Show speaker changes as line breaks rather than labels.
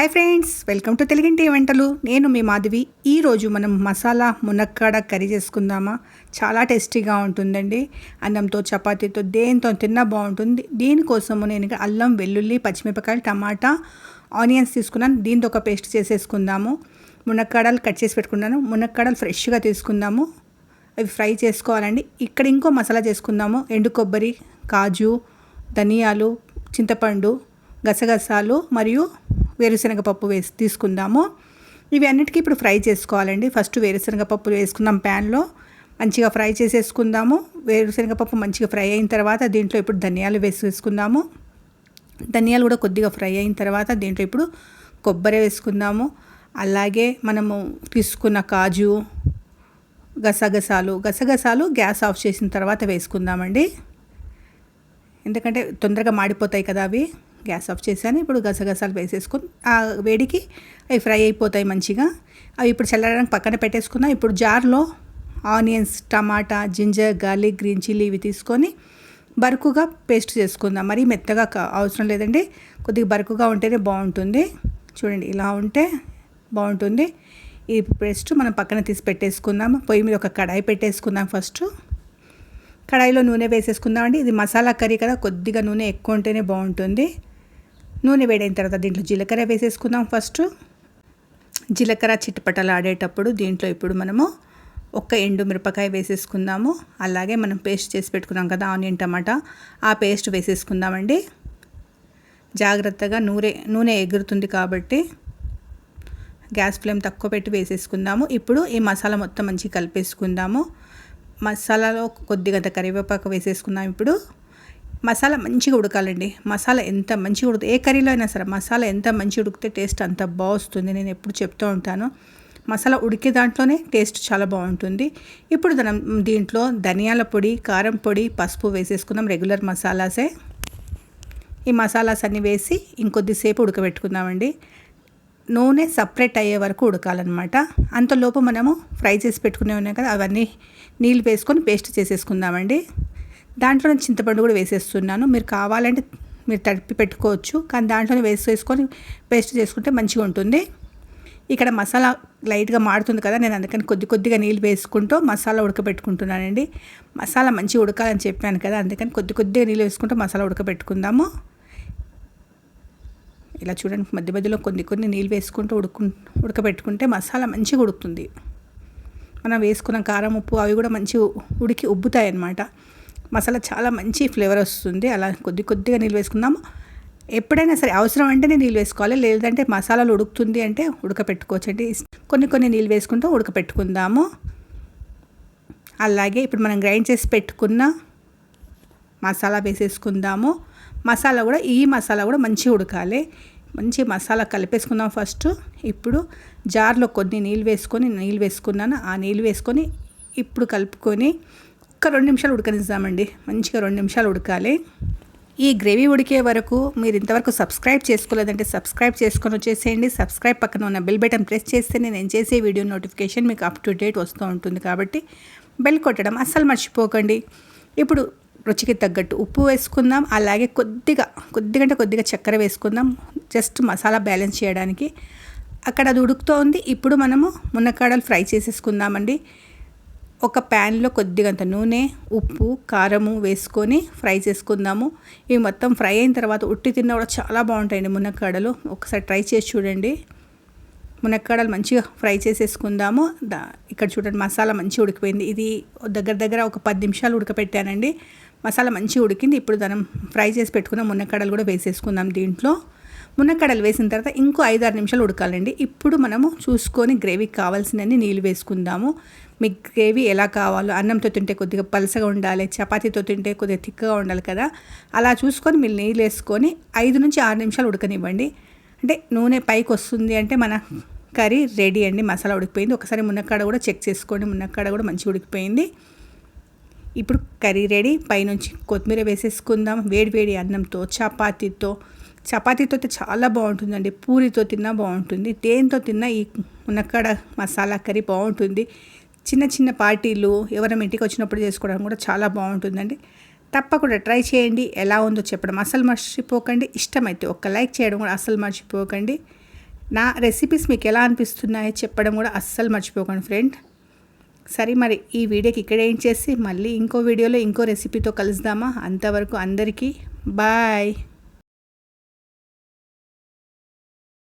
Hi friends welcome to తెలుగింటి వంటలు నేను మీ మాధవి. ఈరోజు మనం మసాలా మునక్కాడ కర్రీ చేసుకుందామా? చాలా టేస్టీగా ఉంటుందండి. అన్నంతో చపాతీతో దేంతో తిన్నా బాగుంటుంది. దీనికోసము నేను అల్లం వెల్లుల్లి పచ్చిమిరపకాయలు టమాటా ఆనియన్స్ తీసుకున్నాను. దీంతో ఒక పేస్ట్ చేసేసుకుందాము. మునక్కాడలు కట్ చేసి పెట్టుకున్నాను. మునక్కాడలు ఫ్రెష్గా తీసుకుందాము. అవి ఫ్రై చేసుకోవాలండి. ఇక్కడ ఇంకో మసాలా చేసుకుందాము. ఎండు కొబ్బరి కాజు ధనియాలు చింతపండు గసగసాలు మరియు వేరుశనగ పప్పు వేసి తీసుకుందాము. ఇవి అన్నిటికీ ఇప్పుడు ఫ్రై చేసుకోవాలండి. ఫస్ట్ వేరుశనగ పప్పు వేసుకుందాం ప్యాన్లో. మంచిగా ఫ్రై చేసేసుకుందాము. వేరుశనగ పప్పు మంచిగా ఫ్రై అయిన తర్వాత దీంట్లో ఇప్పుడు ధనియాలు వేసేసుకుందాము. ధనియాలు కూడా కొద్దిగా ఫ్రై అయిన తర్వాత దీంట్లో ఇప్పుడు కొబ్బరి వేసుకుందాము. అలాగే మనము తీసుకున్న కాజు గసగసాలు గసగసాలు గ్యాస్ ఆఫ్ చేసిన తర్వాత వేసుకుందామండి. ఎందుకంటే తొందరగా మాడిపోతాయి కదా అవి. గ్యాస్ ఆఫ్ చేశాను. ఇప్పుడు గసగసాలు వేసేసుకొని ఆ వేడికి అవి ఫ్రై అయిపోతాయి మంచిగా. అవి ఇప్పుడు చల్లడానికి పక్కన పెట్టేసుకుందాం ఇప్పుడు జార్లో onions tomato ginger garlic green chilli ఇవి తీసుకొని బరుకుగా పేస్ట్ చేసుకుందాం. మరీ మెత్తగా అవసరం లేదండి. కొద్దిగా బరుకుగా ఉంటేనే బాగుంటుంది. చూడండి ఇలా ఉంటే బాగుంటుంది. ఈ పేస్ట్ మనం పక్కన తీసి పెట్టేసుకుందాం. పొయ్యి మీద ఒక కడాయి పెట్టేసుకుందాం ఫస్ట్. కడాయిలో నూనె వేసేసుకుందామండి. ఇది మసాలా కర్రీ కదా కొద్దిగా నూనె ఎక్కువ ఉంటేనే బాగుంటుంది. నూనె వేడైన తర్వాత దీంట్లో జీలకర్ర వేసేసుకుందాం ఫస్ట్. జీలకర్ర చిట్టుపట్టలు ఆడేటప్పుడు దీంట్లో ఇప్పుడు మనము ఒక్క ఎండు మిరపకాయ వేసేసుకుందాము. అలాగే మనం పేస్ట్ చేసి పెట్టుకున్నాం కదా ఆనియన్ టమాటా. ఆ పేస్ట్ వేసేసుకుందామండి. జాగ్రత్తగా నూనె నూనె ఎగురుతుంది కాబట్టి గ్యాస్ ఫ్లేమ్ తక్కువ పెట్టి వేసేసుకుందాము. ఇప్పుడు ఈ మసాలా మొత్తం మంచిగా కలిపేసుకుందాము. మసాలాలో కొద్దిగా కరివేపాకు వేసేసుకుందాం ఇప్పుడు. మసాలా మంచిగా ఉడకాలండి. మసాలా ఎంత మంచిగా ఉడుకు ఏ కర్రీలో అయినా సరే మసాలా ఎంత మంచిగా ఉడికితే టేస్ట్ అంత బాగుస్తుంది నేను ఎప్పుడు చెప్తూ ఉంటాను. మసాలా ఉడికే దాంట్లోనే టేస్ట్ చాలా బాగుంటుంది. ఇప్పుడు మనం దీంట్లో ధనియాల పొడి కారం పొడి పసుపు వేసేసుకుందాం రెగ్యులర్ మసాలాసే. ఈ మసాలాస్ అన్నీ వేసి ఇంకొద్దిసేపు ఉడకబెట్టుకుందామండి. నూనె సపరేట్ అయ్యే వరకు ఉడకాలన్నమాట. అంతలోపు మనము ఫ్రై చేసి పెట్టుకునే ఉన్నాయి కదా అవన్నీ నీళ్ళు వేసుకొని పేస్ట్ చేసేసుకుందామండి. దాంట్లో చింతపండు కూడా వేసేస్తున్నాను. మీరు కావాలంటే మీరు తడిపి పెట్టుకోవచ్చు కానీ దాంట్లోనే వేసేసుకొని పేస్ట్ చేసుకుంటే మంచిగా ఉంటుంది. ఇక్కడ మసాలా లైట్గా మాడుతుంది కదా నేను అందుకని కొద్ది కొద్దిగా నీళ్ళు వేసుకుంటూ మసాలా ఉడకబెట్టుకుంటున్నానండి. మసాలా మంచిగా ఉడకాలని చెప్పాను కదా అందుకని కొద్ది కొద్దిగా నీళ్ళు వేసుకుంటూ మసాలా ఉడకబెట్టుకుందాము. ఇలా చూడండి మధ్య మధ్యలో కొన్ని కొన్ని నీళ్ళు వేసుకుంటూ ఉడుకు ఉడకబెట్టుకుంటే మసాలా మంచిగా ఉడుకుతుంది. మనం వేసుకున్న కారం ఉప్పు అవి కూడా మంచిగా ఉడికి ఉబ్బుతాయి అన్నమాట మసాలా చాలా మంచి ఫ్లేవర్ వస్తుంది. అలా కొద్ది కొద్దిగా నీళ్ళు వేసుకుందాము. ఎప్పుడైనా సరే అవసరం అంటేనే నీళ్ళు వేసుకోవాలి. లేదంటే మసాలాలు ఉడుకుతుంది అంటే ఉడకపెట్టుకోవచ్చండి. కొన్ని కొన్ని నీళ్ళు వేసుకుంటూ ఉడకపెట్టుకుందాము. అలాగే ఇప్పుడు మనం గ్రైండ్ చేసి పెట్టుకున్న మసాలా వేసేసుకుందాము. మసాలా కూడా ఈ మసాలా కూడా మంచిగా ఉడకాలి. మంచి మసాలా కలిపేసుకుందాం ఫస్ట్. ఇప్పుడు జార్లో కొన్ని నీళ్ళు వేసుకొని నీళ్ళు వేసుకున్నాను. ఆ నీళ్ళు వేసుకొని ఇప్పుడు కలుపుకొని ఒక్క రెండు నిమిషాలు ఉడకనిస్తామండి మంచిగా రెండు నిమిషాలు ఉడకాలి. ఈ గ్రేవీ ఉడికే వరకు మీరు ఇంతవరకు సబ్స్క్రైబ్ చేసుకోలేదంటే సబ్స్క్రైబ్ చేసుకొని వచ్చేసేయండి. సబ్స్క్రైబ్ పక్కన ఉన్న బెల్ బటన్ ప్రెస్ చేస్తే నేను చేసే వీడియో నోటిఫికేషన్ మీకు అప్ టు డేట్ వస్తూ ఉంటుంది కాబట్టి బెల్ కొట్టడం అస్సలు మర్చిపోకండి. ఇప్పుడు రుచికి తగ్గట్టు ఉప్పు వేసుకుందాం. అలాగే కొద్దిగా కొద్దిగా అంటే కొద్దిగా చక్కెర వేసుకుందాం. జస్ట్ మసాలా బ్యాలెన్స్ చేయడానికి. అక్కడ అది ఉడుకుతోంది. ఇప్పుడు మనము మునక్కాడలు ఫ్రై చేసేసుకుందామండి. ఒక ప్యాన్లో కొద్దిగంత నూనె ఉప్పు కారము వేసుకొని ఫ్రై చేసుకుందాము. ఇవి మొత్తం ఫ్రై అయిన తర్వాత ఉట్టి తిన్న కూడా చాలా బాగుంటాయండి మునక్కాడలు. ఒకసారి ట్రై చేసి చూడండి. మునక్కాడలు మంచిగా ఫ్రై చేసేసుకుందాము. దా ఇక్కడ చూడండి మసాలా మంచిగా ఉడికిపోయింది. ఇది దగ్గర దగ్గర ఒక పది నిమిషాలు ఉడకపెట్టానండి. మసాలా మంచిగా ఉడికింది. ఇప్పుడు దానం ఫ్రై చేసి పెట్టుకున్న మునక్కాడలు కూడా వేసేసుకుందాం దీంట్లో. మునక్కడలు వేసిన తర్వాత ఇంకో ఐదు ఆరు నిమిషాలు ఉడకాలండి. ఇప్పుడు మనము చూసుకొని గ్రేవీకి కావాల్సినన్ని నీళ్ళు వేసుకుందాము. మీకు గ్రేవీ ఎలా కావాలో అన్నంతో తింటే కొద్దిగా పలసగా ఉండాలి చపాతీతో తింటే కొద్దిగా థిక్గా ఉండాలి కదా. అలా చూసుకొని మీరు నీళ్ళు వేసుకొని ఐదు నుంచి ఆరు నిమిషాలు ఉడకనివ్వండి. అంటే నూనె పైకి వస్తుంది అంటే మన కర్రీ రెడీ అండి. మసాలా ఉడికిపోయింది. ఒకసారి మునక్కాడ కూడా చెక్ చేసుకోండి. మునక్కాడ కూడా మంచిగా ఉడికిపోయింది. ఇప్పుడు కర్రీ రెడీ. పైనుంచి కొత్తిమీర వేసేసుకుందాం. వేడి వేడి అన్నంతో చపాతీతో చపాతీతో చాలా బాగుంటుందండి. పూరితో తిన్నా బాగుంటుంది. దేంతో తిన్నా ఈ మునక్కడ మసాలా కర్రీ బాగుంటుంది. చిన్న చిన్న పార్టీలు ఎవరైనా ఇంటికి వచ్చినప్పుడు చేసుకోవడం కూడా చాలా బాగుంటుందండి. తప్పకుండా ట్రై చేయండి. ఎలా ఉందో చెప్పడం అసలు మర్చిపోకండి. ఇష్టమైతే ఒక లైక్ చేయడం కూడా అసలు మర్చిపోకండి. నా రెసిపీస్ మీకు ఎలా అనిపిస్తున్నాయో చెప్పడం కూడా అస్సలు మర్చిపోకండి ఫ్రెండ్. సరే మరి ఈ వీడియోకి ఇక్కడ ఏం చేసి మళ్ళీ ఇంకో వీడియోలో ఇంకో రెసిపీతో కలుద్దామా? అంతవరకు అందరికీ బాయ్.